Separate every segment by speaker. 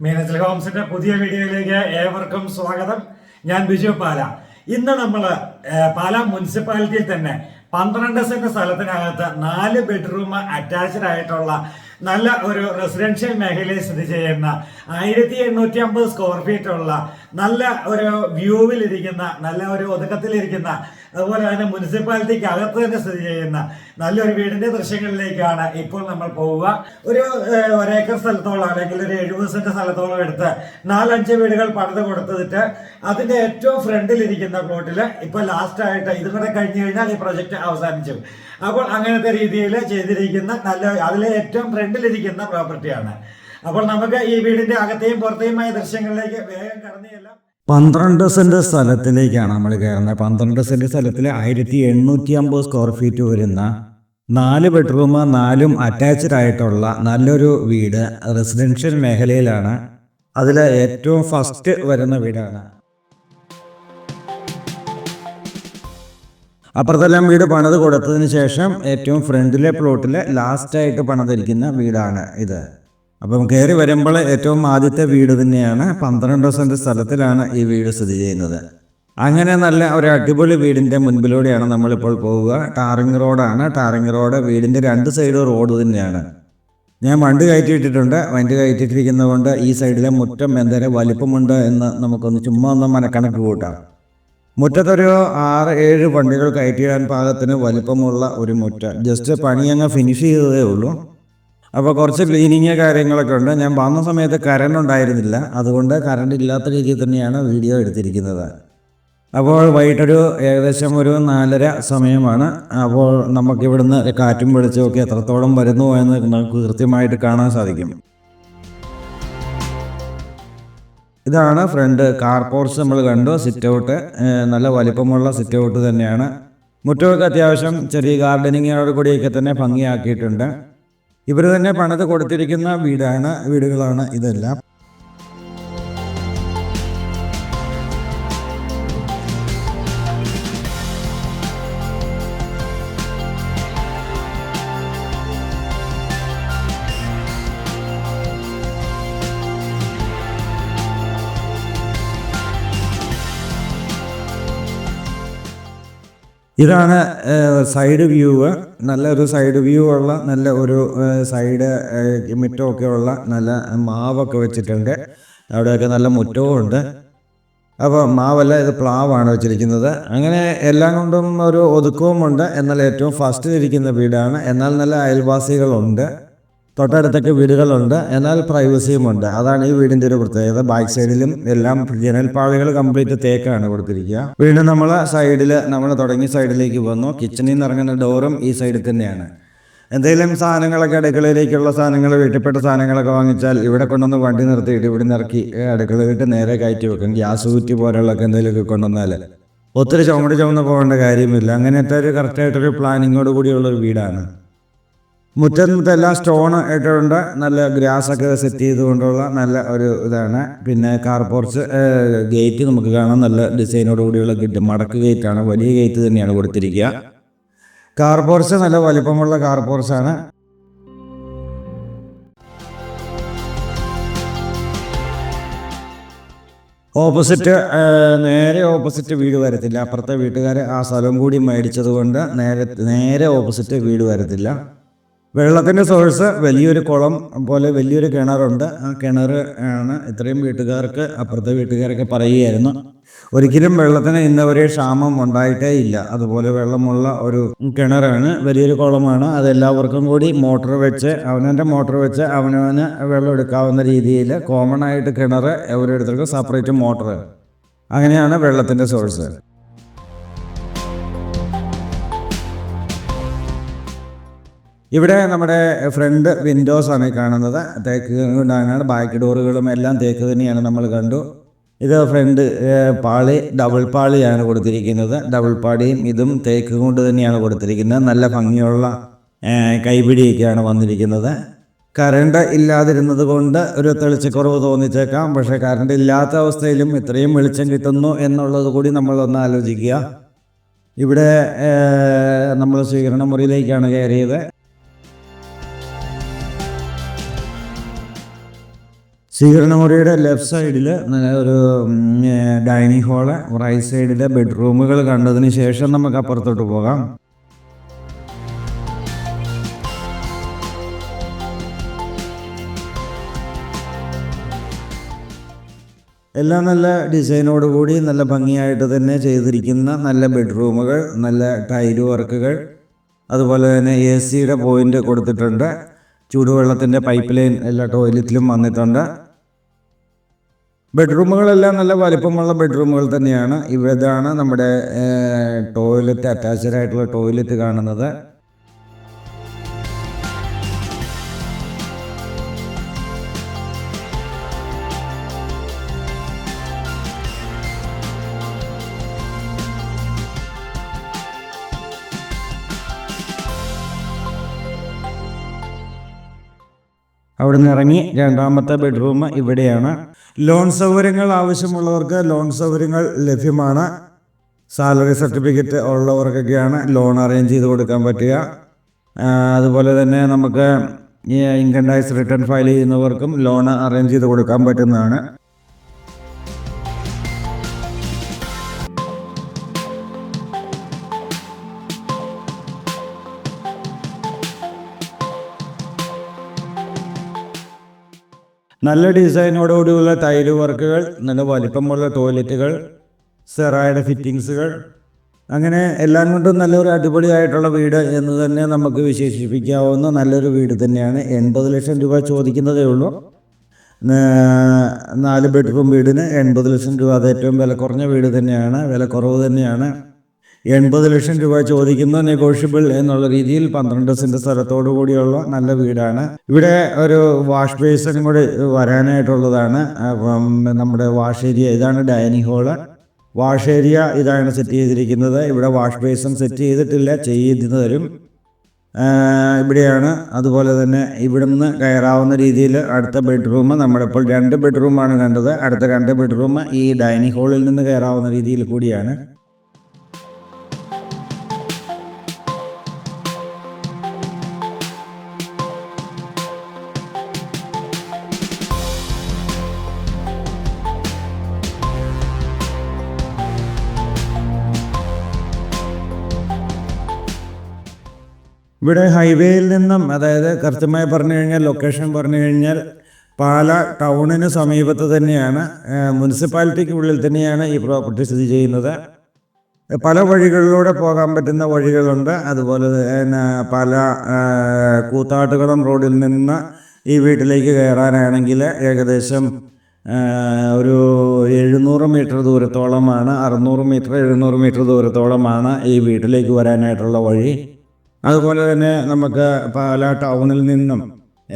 Speaker 1: മീനച്ചൽ ഹോംസിന്റെ പുതിയ വീഡിയോയിലേക്ക് ഏവർക്കും സ്വാഗതം. ഞാൻ ബിജു പാല. ഇന്ന് നമ്മൾ പാല മുനിസിപ്പാലിറ്റിയിൽ തന്നെ പന്ത്രണ്ട് സെന്റ് സ്ഥലത്തിനകത്ത് നാല് ബെഡ്റൂം അറ്റാച്ച്ഡ് ആയിട്ടുള്ള നല്ല ഒരു റെസിഡൻഷ്യൽ മേഖലയിൽ സ്ഥിതി ചെയ്യുന്ന ആയിരത്തി എണ്ണൂറ്റി അമ്പത് സ്ക്വയർ ഫീറ്റ് ഉള്ള നല്ല ഒരു വ്യൂവിൽ ഇരിക്കുന്ന നല്ല ഒരു ഒതുക്കത്തിലിരിക്കുന്ന അതുപോലെ തന്നെ മുനിസിപ്പാലിറ്റിക്ക് അകത്ത് തന്നെ സ്ഥിതി ചെയ്യുന്ന നല്ലൊരു വീടിന്റെ ദൃശ്യങ്ങളിലേക്കാണ് ഇപ്പോൾ നമ്മൾ പോവുക. ഒരു ഒരേക്കർ സ്ഥലത്തോളം അല്ലെങ്കിൽ ഒരു എഴുപത് സെന്റ് സ്ഥലത്തോളം എടുത്ത് നാലഞ്ച് വീടുകൾ പണിത് കൊടുത്തിട്ട് അതിന്റെ ഏറ്റവും ഫ്രണ്ടിലിരിക്കുന്ന പ്ലോട്ടിൽ ഇപ്പൊ ലാസ്റ്റ് ആയിട്ട് ഇതും കൂടെ കഴിഞ്ഞു കഴിഞ്ഞാൽ ഈ പ്രൊജക്ട് അവസാനിച്ചു. അപ്പോൾ അങ്ങനത്തെ രീതിയിൽ ചെയ്തിരിക്കുന്ന നല്ല അതിലെ ഏറ്റവും ഫ്രണ്ടിലിരിക്കുന്ന പ്രോപ്പർട്ടിയാണ് അപ്പോൾ നമുക്ക് ഈ വീടിന്റെ അകത്തെയും പുറത്തെയുമായ ദൃശ്യങ്ങളിലേക്ക് വേഗം കടന്നു ചെല്ലാം.
Speaker 2: പന്ത്രണ്ട് സെന്റ് സ്ഥലത്തിലേക്കാണ് നമ്മൾ കയറുന്നത്. പന്ത്രണ്ട് സെന്റ് സ്ഥലത്തിൽ ആയിരത്തി എണ്ണൂറ്റി അമ്പത് സ്ക്വയർ ഫീറ്റ് വരുന്ന നാല് ബെഡ്റൂം നാലും അറ്റാച്ച്ഡ് ആയിട്ടുള്ള നല്ലൊരു വീട് റെസിഡൻഷ്യൽ മേഖലയിലാണ്. അതിൽ ഏറ്റവും ഫസ്റ്റ് വരുന്ന വീടാണ്. അപ്പുറത്തെല്ലാം വീട് പണിത് കൊടുത്തതിന് ശേഷം ഏറ്റവും ഫ്രണ്ടിലെ പ്ലോട്ടിലെ ലാസ്റ്റായിട്ട് പണിതിരിക്കുന്ന വീടാണ് ഇത്. അപ്പം കയറി വരുമ്പോൾ ഏറ്റവും ആദ്യത്തെ വീട് തന്നെയാണ്. പന്ത്രണ്ട് സെന്റ് സ്ഥലത്തിലാണ് ഈ വീട് സ്ഥിതി ചെയ്യുന്നത്. അങ്ങനെ നല്ല ഒരു അടിപൊളി വീടിന്റെ മുൻപിലൂടെയാണ് നമ്മളിപ്പോൾ പോവുക. ടാറിങ് റോഡാണ്. ടാറിങ് റോഡ് വീടിന്റെ രണ്ട് സൈഡും റോഡ് തന്നെയാണ്. ഞാൻ വണ്ടി കയറ്റിയിട്ടിട്ടുണ്ട്. വണ്ടി കയറ്റിയിട്ടിരിക്കുന്നത് കൊണ്ട് ഈ സൈഡിലെ മുറ്റം എന്തേരം വലിപ്പമുണ്ട് എന്ന് നമുക്കൊന്ന് ചുമ്മാ ഒന്ന് മനക്കണക്ക് കൂട്ടാം. മുറ്റത്തൊരു ആറ് ഏഴ് വണ്ടികൾ കയറ്റിയിടാൻ പാകത്തിന് വലിപ്പമുള്ള ഒരു മുറ്റ. ജസ്റ്റ് പണി അങ്ങ് ഫിനിഷ് ചെയ്തതേ ഉള്ളൂ. അപ്പോൾ കുറച്ച് ക്ലീനിങ് കാര്യങ്ങളൊക്കെ ഉണ്ട്. ഞാൻ വന്ന സമയത്ത് കറണ്ട് ഉണ്ടായിരുന്നില്ല. അതുകൊണ്ട് കറണ്ട് ഇല്ലാത്ത രീതിയിൽ തന്നെയാണ് വീഡിയോ എടുത്തിരിക്കുന്നത്. അപ്പോൾ വൈകിട്ടൊരു ഏകദേശം ഒരു നാലര സമയമാണ്. അപ്പോൾ നമുക്കിവിടുന്ന് കാറ്റും വെളിച്ചമൊക്കെ എത്രത്തോളം വരുന്നു എന്ന് നമുക്ക് കൃത്യമായിട്ട് കാണാൻ സാധിക്കും. ഇതാണ് ഫ്രണ്ട്. കാർ പോർച്ച് നമ്മൾ കണ്ടു. സിറ്റ് ഔട്ട് നല്ല വലിപ്പമുള്ള സിറ്റ് ഔട്ട് തന്നെയാണ്. മുറ്റമൊക്കെ അത്യാവശ്യം ചെറിയ ഗാർഡനിങ്ങോട് കൂടിയൊക്കെ തന്നെ ഭംഗിയാക്കിയിട്ടുണ്ട്. ഇവർ തന്നെ പണിത് കൊടുത്തിരിക്കുന്ന വീടാണ് വീടുകളാണ് ഇതെല്ലാം. ഇതാണ് സൈഡ് വ്യൂ. നല്ലൊരു സൈഡ് വ്യൂ ഉള്ള നല്ല ഒരു സൈഡ് മുറ്റമൊക്കെ ഉള്ള നല്ല മാവൊക്കെ വെച്ചിട്ടുണ്ട്. അവിടെയൊക്കെ നല്ല മുറ്റവും ഉണ്ട്. അപ്പോൾ മാവല്ല ഇത് പ്ലാവാണ് വെച്ചിരിക്കുന്നത്. അങ്ങനെ എല്ലാം കൊണ്ടും ഒരു ഒതുക്കവുമുണ്ട്. എന്നാൽ ഏറ്റവും ഫസ്റ്റിലിരിക്കുന്ന വീടാണ്. എന്നാൽ നല്ല അയൽവാസികളുണ്ട്. തൊട്ടടുത്തൊക്കെ വീടുകളുണ്ട്. എന്നാൽ പ്രൈവസിയും ഉണ്ട് അതാണ് ഈ വീടിന്റെ ഒരു പ്രത്യേകത. ബാക്ക് സൈഡിലും എല്ലാം ജനൽപ്പാളികൾ കംപ്ലീറ്റ് തേക്കാണ് കൊടുത്തിരിക്കുക. വീണ്ടും നമ്മൾ സൈഡിൽ നമ്മൾ തുടങ്ങി സൈഡിലേക്ക് വന്നു. കിച്ചണിൽ നിന്ന് ഇറങ്ങുന്ന ഡോറും ഈ സൈഡിൽ തന്നെയാണ്. എന്തെങ്കിലും സാധനങ്ങളൊക്കെ അടുക്കളയിലേക്കുള്ള സാധനങ്ങൾ വീട്ടിൽപ്പെട്ട സാധനങ്ങളൊക്കെ വാങ്ങിച്ചാൽ ഇവിടെ കൊണ്ടുവന്ന് വണ്ടി നിർത്തിയിട്ട് ഇവിടെ നിറക്കി അടുക്കളയിട്ട് നേരെ കയറ്റി വെക്കും. ഗ്യാസ് കുറ്റി പോലുള്ളതൊക്കെ എന്തെങ്കിലുമൊക്കെ കൊണ്ടുവന്നാൽ ഒത്തിരി ചുമട് ചുമന്ന് പോകേണ്ട കാര്യമില്ല. അങ്ങനത്തെ ഒരു കറക്റ്റായിട്ടൊരു പ്ലാനിങ്ങോട് കൂടിയുള്ള ഒരു വീടാണ്. മുറ്റത്തെല്ലാം സ്റ്റോൺ ഇട്ടിട്ടുണ്ട്. നല്ല ഗ്രാസ് ഒക്കെ സെറ്റ് ചെയ്തുകൊണ്ടുള്ള നല്ല ഒരു ഇതാണ്. പിന്നെ കാർ പോർച്ച് ഗേറ്റ് നമുക്ക് കാണാം. നല്ല ഡിസൈനോട് കൂടിയുള്ള ഗേറ്റ് മടക്ക് ഗേറ്റാണ് വലിയ ഗേറ്റ് തന്നെയാണ് കൊടുത്തിരിക്കുക. കാർ പോർച്ച് നല്ല വലിപ്പമുള്ള കാർ പോർച്ചാണ് ഓപ്പോസിറ്റ് നേരെ ഓപ്പോസിറ്റ് വീട് വരത്തില്ല. അപ്പുറത്തെ വീട്ടുകാർ ആ സ്ഥലം കൂടി മേടിച്ചത് കൊണ്ട് നേരെ നേരെ ഓപ്പോസിറ്റ് വീട് വരത്തില്ല. വെള്ളത്തിന്റെ സോഴ്സ് വലിയൊരു കുളം പോലെ വലിയൊരു കിണറുണ്ട്. ആ കിണർ ആണ് ഇത്രയും വീട്ടുകാർക്ക് അപ്പുറത്തെ വീട്ടുകാരൊക്കെ പറയുകയായിരുന്നു. ഒരിക്കലും വെള്ളത്തിന് ഇന്നവരെ ക്ഷാമം ഉണ്ടായിട്ടേ ഇല്ല. അതുപോലെ വെള്ളമുള്ള ഒരു കിണറാണ് വലിയൊരു കുളമാണ്. അതെല്ലാവർക്കും കൂടി മോട്ടർ വെച്ച് അവനവന്റെ മോട്ടർ വെച്ച് അവനവന് വെള്ളം എടുക്കാവുന്ന രീതിയിൽ കോമൺ ആയിട്ട് കിണർ ഓരോരുത്തർക്കും സെപ്പറേറ്റ് മോട്ടർ അങ്ങനെയാണ് വെള്ളത്തിന്റെ സോഴ്സ് ഇവിടെ നമ്മുടെ ഫ്രണ്ട് വിൻഡോസ് ആണ് കാണുന്നത്. തേക്ക് കൊണ്ടാണ് ബാക്ക് ഡോറുകളും എല്ലാം തേക്ക് തന്നെയാണ് നമ്മൾ കണ്ടു. ഇത് ഫ്രണ്ട് പാളി ഡബിൾ പാളിയാണ് കൊടുത്തിരിക്കുന്നത്. ഡബിൾ പാളിയും ഇതും തേക്ക് കൊണ്ട് തന്നെയാണ് കൊടുത്തിരിക്കുന്നത്. നല്ല ഭംഗിയുള്ള കൈപിടിയൊക്കെയാണ് വന്നിരിക്കുന്നത്. കറണ്ട് ഇല്ലാതിരുന്നത് കൊണ്ട് ഒരു തെളിച്ചക്കുറവ് തോന്നിച്ചേക്കാം. പക്ഷേ കറണ്ട് ഇല്ലാത്ത അവസ്ഥയിലും ഇത്രയും വെളിച്ചം കിട്ടുന്നു എന്നുള്ളത് കൂടി നമ്മളൊന്ന് ആലോചിക്കുക. ഇവിടെ നമ്മൾ സ്വീകരണ മുറിയിലേക്കാണ് കയറിയത്. സ്വീകരണമുറിയുടെ ലെഫ്റ്റ് സൈഡിൽ ഒരു ഡൈനിങ് ഹാൾ റൈറ്റ് സൈഡിലെ ബെഡ്റൂമുകൾ കണ്ടതിന് ശേഷം നമുക്ക് അപ്പുറത്തോട്ട് പോകാം. എല്ലാം നല്ല ഡിസൈനോടുകൂടി നല്ല ഭംഗിയായിട്ട് തന്നെ ചെയ്തിരിക്കുന്ന നല്ല ബെഡ്റൂമുകൾ നല്ല ടൈൽ വർക്കുകൾ. അതുപോലെ തന്നെ എ സിയുടെ പോയിന്റ് കൊടുത്തിട്ടുണ്ട്. ചൂടുവെള്ളത്തിന്റെ പൈപ്പ് ലൈൻ എല്ലാ ടോയ്ലറ്റിലും വന്നിട്ടുണ്ട്. ബെഡ്റൂമുകളെല്ലാം നല്ല വലിപ്പമുള്ള ബെഡ്റൂമുകൾ തന്നെയാണ്. ഇവതാണ് നമ്മുടെ ടോയ്ലറ്റ് അറ്റാച്ച്ഡ് ആയിട്ടുള്ള ടോയ്ലറ്റ് കാണുന്നത്. അവിടുന്ന് ഇറങ്ങി രണ്ടാമത്തെ ബെഡ്റൂം ഇവിടെയാണ്. ലോൺ സൗകര്യങ്ങൾ ആവശ്യമുള്ളവർക്ക് ലോൺ സൗകര്യങ്ങൾ ലഭ്യമാണ്. സാലറി സർട്ടിഫിക്കറ്റ് ഉള്ളവർക്കൊക്കെയാണ് ലോൺ അറേഞ്ച് ചെയ്ത് കൊടുക്കാൻ പറ്റുക. അതുപോലെ തന്നെ നമുക്ക് ഇൻകം ടാക്സ് റിട്ടേൺ ഫയൽ ചെയ്യുന്നവർക്കും ലോൺ അറേഞ്ച് ചെയ്ത് കൊടുക്കാൻ പറ്റുന്നതാണ്. നല്ല ഡിസൈനോടുകൂടിയുള്ള ടൈൽ വർക്കുകൾ നല്ല വലിപ്പമുള്ള ടോയ്ലറ്റുകൾ സെറായുടെ ഫിറ്റിങ്സുകൾ അങ്ങനെ എല്ലാം കൊണ്ടും നല്ലൊരു അടിപൊളിയായിട്ടുള്ള വീട് എന്ന് തന്നെ നമുക്ക് വിശേഷിപ്പിക്കാവുന്ന നല്ലൊരു വീട് തന്നെയാണ്. എൺപത് ലക്ഷം രൂപ ചോദിക്കുന്നതേ ഉള്ളൂ. നാല് ബെഡ്റൂം വീടിന് എൺപത് ലക്ഷം രൂപ. അത് ഏറ്റവും വില കുറഞ്ഞ വീട് തന്നെയാണ് വില കുറവ് തന്നെയാണ്. എൺപത് ലക്ഷം രൂപ ചോദിക്കുന്ന നെഗോഷ്യബിൾ എന്നുള്ള രീതിയിൽ പന്ത്രണ്ട് സെന്റ് സ്ഥലത്തോടു കൂടിയുള്ള നല്ല വീടാണ്. ഇവിടെ ഒരു വാഷ് ബേസും കൂടി വരാനായിട്ടുള്ളതാണ്. നമ്മുടെ വാഷ് ഏരിയ ഇതാണ് ഡൈനിങ് ഹോൾ. വാഷ് ഏരിയ ഇതാണ് സെറ്റ് ചെയ്തിരിക്കുന്നത്. ഇവിടെ വാഷ് ബേസും സെറ്റ് ചെയ്തിട്ടില്ല ചെയ്തു തരും ഇവിടെയാണ്. അതുപോലെ തന്നെ ഇവിടുന്ന് കയറാവുന്ന രീതിയിൽ അടുത്ത ബെഡ്റൂം. നമ്മളിപ്പോൾ രണ്ട് ബെഡ്റൂമാണ് കണ്ടത്. അടുത്ത രണ്ട് ബെഡ്റൂം ഈ ഡൈനിങ് ഹാളിൽ നിന്ന് കയറാവുന്ന രീതിയിൽ കൂടിയാണ്. ഇവിടെ ഹൈവേയിൽ നിന്നും അതായത് കൃത്യമായി പറഞ്ഞു കഴിഞ്ഞാൽ ലൊക്കേഷൻ പറഞ്ഞു കഴിഞ്ഞാൽ പാല ടൗണിന് സമീപത്ത് തന്നെയാണ് മുനിസിപ്പാലിറ്റിക്ക് ഉള്ളിൽ തന്നെയാണ് ഈ പ്രോപ്പർട്ടി സ്ഥിതി ചെയ്യുന്നത്. പല വഴികളിലൂടെ പോകാൻ പറ്റുന്ന വഴികളുണ്ട്. അതുപോലെ തന്നെ പല കൂത്താട്ടുകളം റോഡിൽ നിന്ന് ഈ വീട്ടിലേക്ക് കയറാനാണെങ്കിൽ ഏകദേശം ഒരു എഴുന്നൂറ് മീറ്റർ ദൂരത്തോളമാണ് അറുന്നൂറ് മീറ്റർ എഴുന്നൂറ് മീറ്റർ ദൂരത്തോളമാണ് ഈ വീട്ടിലേക്ക് വരാനായിട്ടുള്ള വഴി. അതുപോലെ തന്നെ നമുക്ക് പാല ടൗണിൽ നിന്നും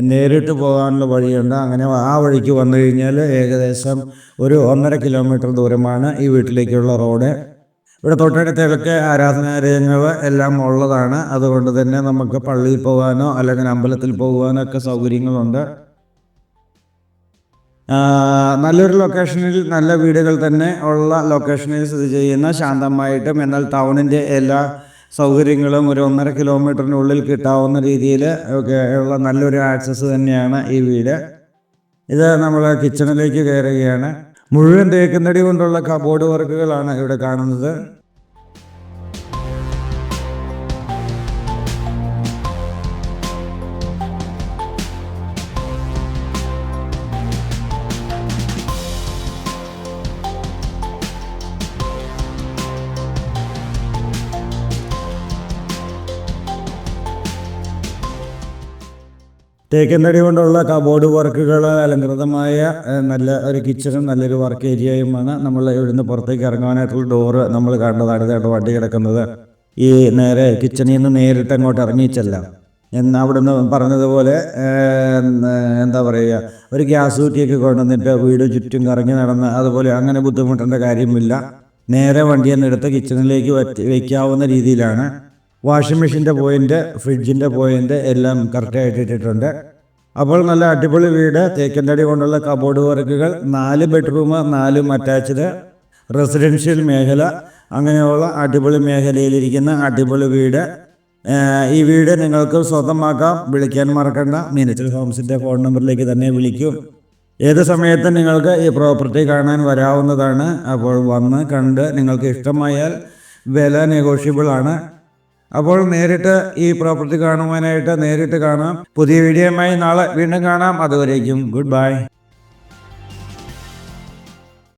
Speaker 2: നേരിട്ട് പോകാനുള്ള വഴിയുണ്ട്. അങ്ങനെ ആ വഴിക്ക് വന്നു കഴിഞ്ഞാൽ ഏകദേശം ഒരു ഒന്നര കിലോമീറ്റർ ദൂരമാണ് ഈ വീട്ടിലേക്കുള്ള റോഡ്. ഇവിടെ തൊട്ടടുത്തൊക്കെ ആരാധനാലയങ്ങൾ എല്ലാം ഉള്ളതാണ്. അതുകൊണ്ട് തന്നെ നമുക്ക് പള്ളിയിൽ പോകാനോ അല്ലെങ്കിൽ അമ്പലത്തിൽ പോകാനോ ഒക്കെ സൗകര്യങ്ങളുണ്ട്. നല്ലൊരു ലൊക്കേഷനിൽ നല്ല വീടുകൾ തന്നെ ഉള്ള ലൊക്കേഷനിൽ സ്ഥിതി ചെയ്യുന്ന ശാന്തമായിട്ടും എന്നാൽ ടൗണിന്റെ എല്ലാ സൗകര്യങ്ങളും ഒരു ഒന്നര കിലോമീറ്ററിനുള്ളിൽ കിട്ടാവുന്ന രീതിയിൽ ഒക്കെ ഉള്ള നല്ലൊരു ആക്സസ് തന്നെയാണ് ഈ വീട്. ഇത് നമ്മൾ കിച്ചണിലേക്ക് കയറുകയാണ്. മുഴുവൻ തേക്കുന്നടി കൊണ്ടുള്ള കബോർഡ് വർക്കുകളാണ് ഇവിടെ കാണുന്നത്. തേക്കന്തടി കൊണ്ടുള്ള കബോർഡ് വർക്കുകൾ അലങ്കൃതമായ നല്ല ഒരു കിച്ചണും നല്ലൊരു വർക്ക് ഏരിയയുമാണ് നമ്മൾ ഇവിടുന്ന് പുറത്തേക്ക് ഇറങ്ങാനായിട്ടുള്ള ഡോറ് നമ്മൾ കണ്ടതാണ് ഇതായിട്ട് വണ്ടി കിടക്കുന്നത്. ഈ നേരെ കിച്ചണിൽ നിന്ന് നേരിട്ട് അങ്ങോട്ട് ഇറങ്ങിച്ചല്ല എന്ന് അവിടുന്ന് പറഞ്ഞതുപോലെ എന്താ പറയുക ഒരു ഗ്യാസ് കുറ്റിയൊക്കെ കൊണ്ടുവന്നിട്ട് വീട് ചുറ്റും കറങ്ങി നടന്ന് അതുപോലെ അങ്ങനെ ബുദ്ധിമുട്ടേണ്ട കാര്യമില്ല. നേരെ വണ്ടി തന്നെ എടുത്ത് കിച്ചണിലേക്ക് വയ്ക്കാവുന്ന രീതിയിലാണ്. വാഷിംഗ് മെഷീന്റെ പോയിന്റ് ഫ്രിഡ്ജിന്റെ പോയിന്റ് എല്ലാം കറക്റ്റായിട്ട് ഇട്ടിട്ടുണ്ട്. അപ്പോൾ നല്ല അടിപൊളി വീട് തേക്കൻതടി കൊണ്ടുള്ള കബോർഡ് വർക്കുകൾ നാല് ബെഡ്റൂം നാലും അറ്റാച്ച്ഡ് റെസിഡൻഷ്യൽ മേഖല അങ്ങനെയുള്ള അടിപൊളി മേഖലയിലിരിക്കുന്ന അടിപൊളി വീട്. ഈ വീട് നിങ്ങൾക്ക് സ്വന്തമാക്കാം വിളിക്കാൻ മറക്കണ്ട. മിനിച്ചൽ ഹോംസിന്റെ ഫോൺ നമ്പറിലേക്ക് തന്നെ വിളിക്കും. ഏത് സമയത്തും നിങ്ങൾക്ക് ഈ പ്രോപ്പർട്ടി കാണാൻ വരാവുന്നതാണ്. അപ്പോൾ വന്ന് കണ്ട് നിങ്ങൾക്ക് ഇഷ്ടമായാൽ വില നെഗോഷ്യബിൾ ആണ്. അപ്പോൾ നേരിട്ട് ഈ പ്രോപ്പർട്ടി കാണുവാനായിട്ട് നേരിട്ട് കാണാം. പുതിയ വീഡിയോയുമായി നാളെ വീണ്ടും കാണാം. അതുവരേക്കും ഗുഡ് ബൈ